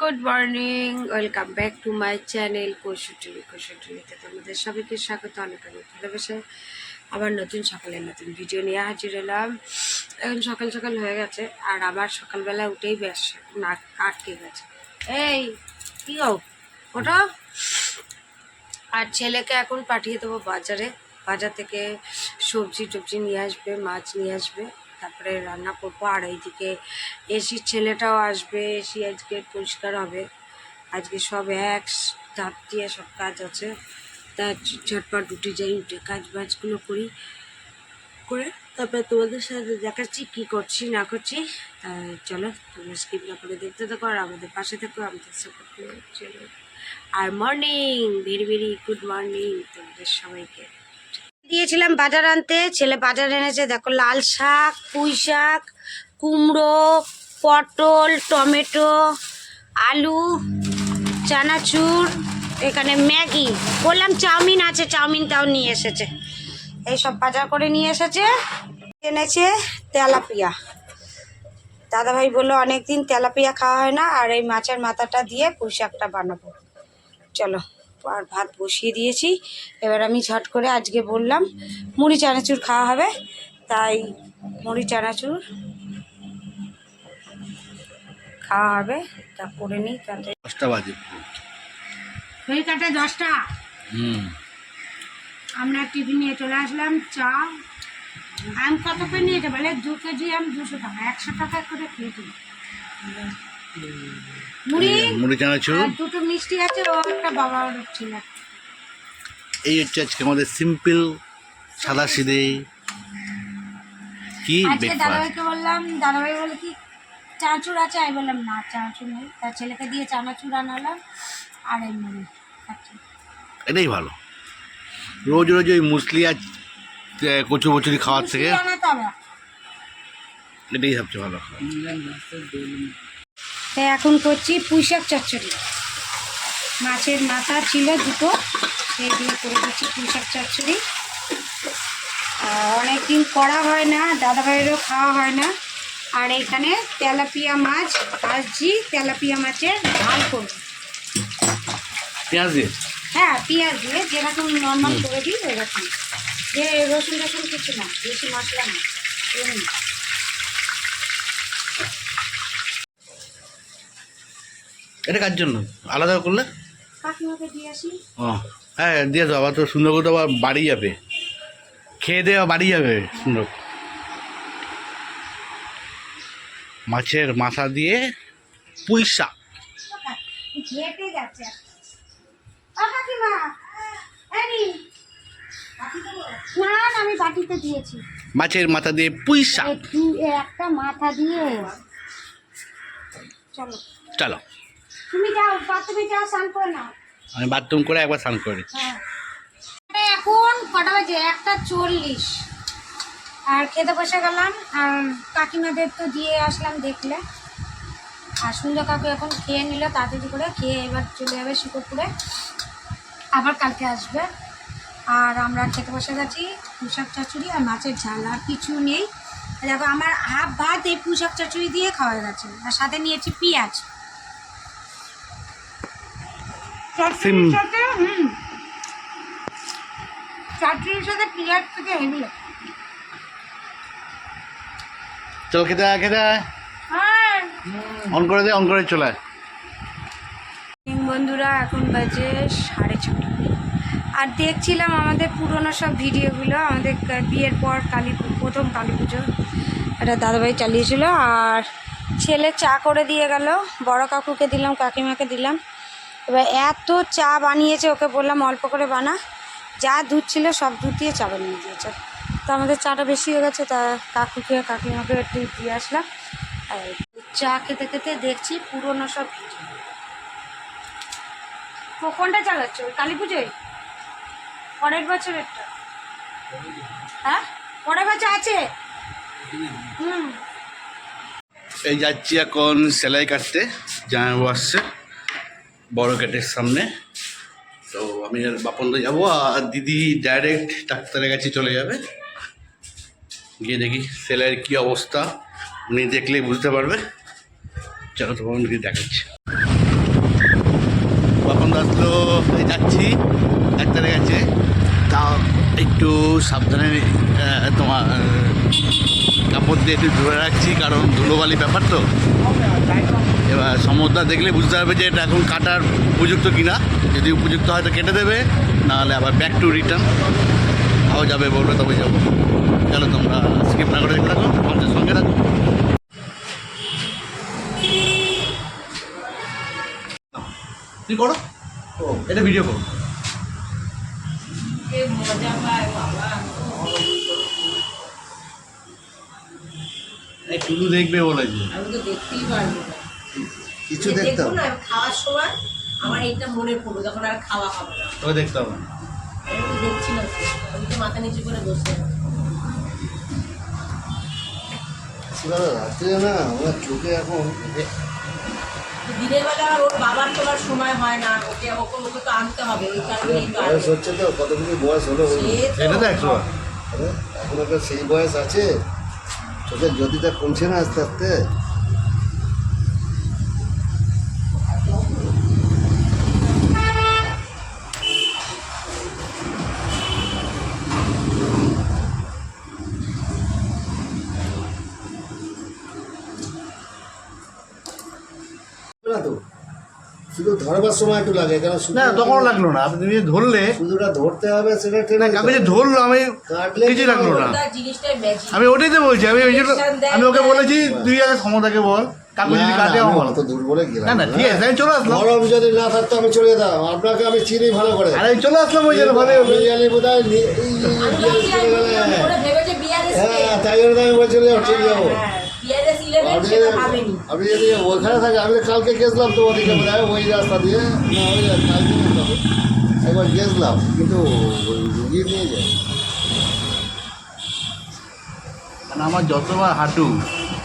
Good morning, welcome back to my channel কৌশুটুরি কৌশুটুরিতে তোমাদের সবাইকে স্বাগত, অনেক অনেক ভালোবাসে। আবার নতুন সকালে নতুন ভিডিও নিয়ে হাজির হলাম। এখন সকাল সকাল হয়ে গেছে, আর আবার সকালবেলা উঠেই বেশ নাক আটকে গেছে। এই, কি গো? ওটা আর ছেলেকে এখন পাঠিয়ে দেবো বাজারে। বাজার থেকে সবজি টবজি নিয়ে আসবে, মাছ নিয়ে আসবে। তারপরে রান্না করব আর এইদিকে এসির ছেলেটাও আসবে, এসি আজকে পরিষ্কার হবে। আজকে সব এক ধাপ দিয়ে সব কাজ আছে। তা ঝটপট উঠে যাই, উঠে কাজ বাজগুলো করি, করে তারপরে তোমাদের সাথে দেখাচ্ছি কী করছি, না করছি। তা চলো, তোমরা স্কিপ না করে দেখতে থাকো আর আমাদের পাশে থাকো, আমাদের সাপোর্ট করে, চলো। আর morning very very good morning তোমাদের সবাইকে। দিয়েছিলাম বাজার আনতে। ছেলে বাজার এনেছে, দেখো লাল শাক, পুঁই শাক, কুমড়ো, পটল, টমেটো, আলু, চানাচুর, এখানে ম্যাগি। বললাম চাউমিন আছে, চাউমিনটাও নিয়ে এসেছে। এইসব বাজার করে নিয়ে এসেছে। এনেছে তেলাপিয়া। দাদাভাই বলল, অনেকদিন তেলাপিয়া খাওয়া হয় না, আর এই মাছের মাথাটা দিয়ে পুঁই শাকটা বানাবো। চলো। আর ভাত বসিয়ে দিয়েছি। এবার আমি ঝট করে আজকে বললাম মুড়ি চানাচুর খাওয়া হবে। তাই মুড়ি চানাচুর খাওয়া হবে। তা করে নিই তাতে দশটা বাজে। ঘড়ি কাটে দশটা। হুম। আমরা টিফিন নিয়ে চলে আসলাম চা। আম কত করে নিয়েছে বলে? দু কেজি আম দুশো টাকা একশো টাকা করে কেজি। মুড়ি মুড়ি চানাচুর। দুটো মিষ্টি আছে ও একটা বাবা ছিল। এই হচ্ছে আজকে আমাদের সিম্পল সাদা সিদে কি আজকে দাদাভাইকে বললাম দাদাভাই বলে কি চানাচুর আছে? আমি বললাম না চানাচুর নেই। তার ছেলেকে দিয়ে চানাচুর আনালাম আর এই মুড়ি এটাই ভালো। রোজ রোজ ওই মুসলি আর কচু কচুরি খাওয়ার থেকে এটাই সবচেয়ে ভালো তাই এখন করছি পুঁই শাক চচ্চড়ি। মাছের মাথা ছিল দুটো সেই দিয়ে করে দিচ্ছি পুঁই শাক চচ্চড়ি। অনেক দিন করা হয় না দাদাভাইয়েরও খাওয়া হয় না। আর এখানে তেলাপিয়া মাছ ভাজছি তেলাপিয়া মাছের ঝাল করব। পেঁয়াজ? দিয়ে হ্যাঁ পেঁয়াজ দিয়ে যেরকম নর্মাল করে দিই ওরকম। যে রসুন টসুন কিছু না বেশি মশলা না এমনি। এটা কার জন্য? আলাদা করলে? আসি। ও হ্যাঁ দিয়ে তো আবার তো সুন্দর করে তো আবার বাড়ি যাবে। খেয়ে দেওয়া বাড়ি যাবে সুন্দর। মাছের মাথা দিয়ে পুঁই শাক। ঘেটে যাচ্ছে। ও কাকিমা এই নিন। না না আমি বাটিতে দিয়েছি। মাছের মাথা দিয়ে পুঁই শাক। এই দু- এই একটা মাথা দিয়ে। চলো। চলো। তুমি যাও বাথরুমে যাও স্নান করে নাও। আমি বাথরুম করে একবার স্নান করে। নিচ্ছি। হ্যাঁ এখন কটা বাজে? একটা চল্লিশ। আর খেতে বসে গেলাম আর কাকিমাদের তো দিয়ে আসলাম দেখলে। আর সুন্দর কাকু এখন খেয়ে নিল তাড়াতাড়ি করে খেয়ে এবার চলে যাবে শিকরপুরে আবার কালকে আসবে। আর আমরা খেতে বসে গেছি পুষাক চচ্চড়ি আর মাছের ঝাল আর কিছু নেই। দেখো আমার হাফ ভাত এই পুষাক চচ্চড়ি দিয়ে খাওয়া গেছে। আর সাথে নিয়েছি পেঁয়াজ। সিম- সাথে হুম সাথে পেঁয়াজ থেকে হেভি লাগে। চল খেতে আয়, খেতে আয়। অন করে দে অন করে চলে আয়। বন্ধুরা এখন বাজে সাড়ে ছটা আর দেখছিলাম আমাদের পুরনো সব ভিডিওগুলো আমাদের বিয়ের পর কালী প্রথম কালী পুজো এটা দাদাভাই চালিয়েছিল আর ছেলে চা করে দিয়ে গেল বড় কাকুকে দিলাম কাকিমাকে দিলাম এবার এত চা বানিয়েছে, ওকে বললাম অল্প করে বানা। যা দুধ ছিল সব দুধ দিয়ে চা বানিয়ে দিয়েছে। তো আমাদের চাটা বেশি হয়ে গেছে, তা কাকুকে, কাকিমাকে একটু দিয়ে আসলাম। আর চা খেতে খেতে দেখছি পুরনো সব কোনটা চালাচ্ছ, ওই কালী পুজোয়? পরের বছরেরটা। হ্যাঁ? পরের বছর আছে? হুম। এই যাচ্ছি এখন সেলাই কাটতে, জামাইবাবু আসছে। বড় গেটের সামনে। তো আমি আর বাপন তো যাব, আর দিদি ডাইরেক্ট ডাক্তারের কাছে চলে যাবে। গিয়ে দেখি সেলাইয়ের কী অবস্থা। উনি দেখলেই বুঝতে পারবে। চলো তোমার দেখাচ্ছি। তো এই যাচ্ছি ডাক্তারের কাছে। তাও একটু সাবধানে তোমার কাপড় দিয়ে একটু ধরে রাখছি, কারণ ধুলোবালি ব্যাপার তো। এবার সমুদ্র দেখলে বুঝতে হবে যে এটা এখন কাটার উপযুক্ত কিনা। যদি উপযুক্ত হয় তো কেটে দেবে নাহলে আবার ব্যাক টু রিটার্ন তাও যাবে বলবে তবে যাব। চলো তোমরা স্কিপ না করে দেখতে থাকো, আমাদের সঙ্গে থাকো। করো। এটা ভিডিও করো। শুধু দেখবে বলেছে আমি তো দেখতেই পারব না। কিছু দেখুন না, খাওয়ার সময় আমার এইটা মনে পড়ল যখন আর খাওয়া হবে না। তবে দেখতে হবে। না আমি তো দেখছি না তো। আমি তো মাথা নিচু করে বসে আছি। দাদা রাত্রে না আমার চোখে এখন তো দিনের বেলা আর ওর বাবার তো আর সময় হয় না। ওকে ওকে ওকে তো আনতে হবে ওই কারণেই তো বয়স হচ্ছে তো কত কিছু বয়স হলো সে সেটা তো একশো বার। আরে, এখন একটা সেই বয়স আছে চোখের জ্যোতিটা কমছে না আস্তে আস্তে না তো ধরবার সময় একটু লাগে কেন না তখন লাগল না। আপনি ধরলে শুধুটা ধরতে হবে সেটা না আমি যে ধরলো আমি কিছু লাগল না। আমি ওটাই তো বলছি আমি ওই জন্য আমি ওকে বলেছি তুই আগে ক্ষমতাকে বল কাকু যদি কাটে আমার বলে। গেলাম। না না ঠিক আছে আমি চলে আসলাম। যদি না থাকতো আমি চলে যেতাম। আপনাকে আমি চিনি ভালো করে। আরে আমি চলে আসলাম ওই জন্য ভালো আমি বোধহয় নি- এই আমি বিয়াল্লিশ ভাবছি করে আমি গেলে। ওরা হ্যাঁ তাই জন্য তো আমি বলছিলাম ঠিক যাব। যদি ওখানে থাকে আমি কালকে গেছিলাম তো ওদিকে ওই রাস্তা দিয়ে না ওই কালকে না তবে। একবার গেছিলাম কিন্তু রুগী নিয়ে যায় মানে আমার যতবার হাঁটু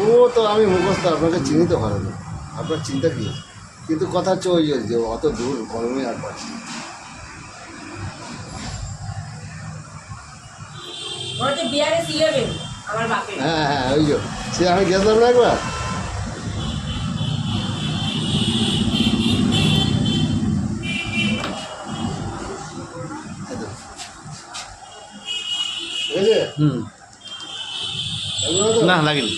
ও তো আমি মুখস্থ আপনাকে চিনিতে পারে না। আপনার চিন্তা কি? কিন্তু কথা হচ্ছে ওই যে অত দূর গরমে আর পাচ্ছি হ্যাঁ হ্যাঁ ওই যে। সে আমি গেছিলাম না একবার? হুম? না লাগেনি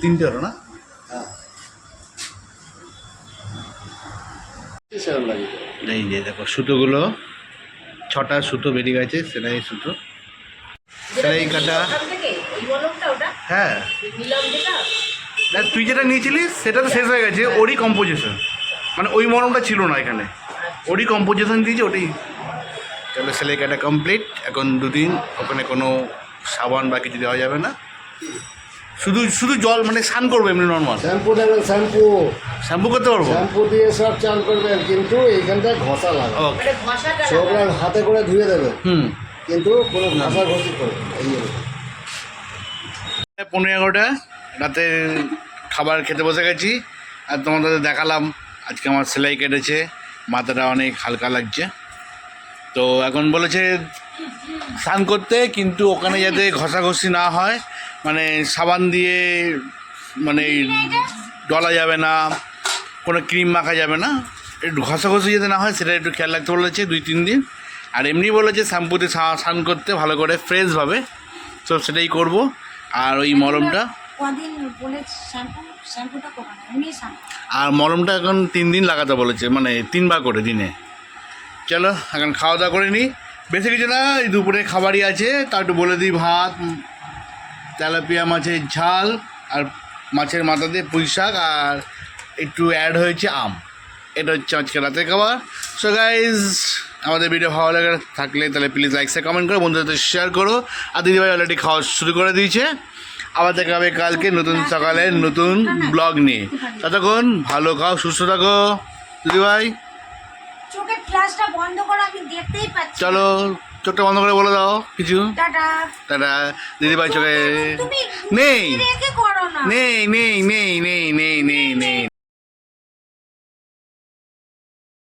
তিনটে হলো না? এই যে দেখো সুতোগুলো ছটা সুতো বেরিয়ে গেছে সেলাই সুতো সেলাই কাটা। হ্যাঁ। তুই যেটা নিয়েছিলিস সেটা তো শেষ হয়ে গেছে ওরই কম্পোজিশন মানে ওই মরমটা ছিল না এখানে। ওরই কম্পোজিশন দিয়েছে ওটাই। তাহলে সেলাই কাটা কমপ্লিট এখন দুদিন ওখানে কোনো সাবান বা কিছু দেওয়া যাবে না। শুধু শুধু জল মানে স্নান করব এমনি নর্মাল শ্যাম্পু নেবেন শ্যাম্পু। শ্যাম্পু করতে পারব? শ্যাম্পু দিয়ে সব চান করবেন কিন্তু এইখানটায় ঘষা লাগে। ওকে মানে ঘষাটা হাতে করে ধুয়ে দেবেন হুম। কিন্তু কোনো করবে পনেরো এগারোটা, রাতে খাবার খেতে বসে গেছি, আর তোমাদের দেখালাম, আজকে আমার সেলাই কেটেছে, মাথাটা অনেক হালকা লাগছে। তো এখন বলেছে স্নান করতে, কিন্তু ওখানে যাতে ঘষাঘষি না হয় মানে সাবান দিয়ে মানে ডলা যাবে না, কোনো ক্রিম মাখা যাবে না, একটু ঘষাঘষি যাতে না হয়, সেটা একটু খেয়াল রাখতে বলেছে, দুই, তিন দিন। আর এমনি বলেছে শ্যাম্পুতে স্না- স্নান করতে ভালো করে ফ্রেশভাবে তো সেটাই করব। আর ওই মলমটা আর মলমটা এখন তিন দিন লাগাতে বলেছে মানে তিনবার করে দিনে। চলো এখন খাওয়া দাওয়া করে নিই বেশি কিছু না এই দুপুরে খাবারই আছে। তা একটু বলে দিই ভাত তেলাপিয়া মাছের ঝাল আর মাছের মাথা দিয়ে পুঁই শাক আর একটু অ্যাড হয়েছে আম। এটা হচ্ছে আজকে রাতের খাবার। সো গাইজ আমাদের ভিডিও ভালো লাগে থাকলে তাহলে প্লিজ লাইক কমেন্ট করো বন্ধুদের শেয়ার করো। আর দিদিভাই অলরেডি খাওয়া শুরু করে দিয়েছে। আবার দেখা হবে কালকে নতুন সকালে নতুন ব্লগ নিয়ে। ততক্ষণ ভালো খাও সুস্থ থাকো। দিদিভাই। চলো চোখটা বন্ধ করে বলে দাও কিছু টাটা। দিদিভাই চোখে নেই নেই নেই নেই নেই নেই নেই।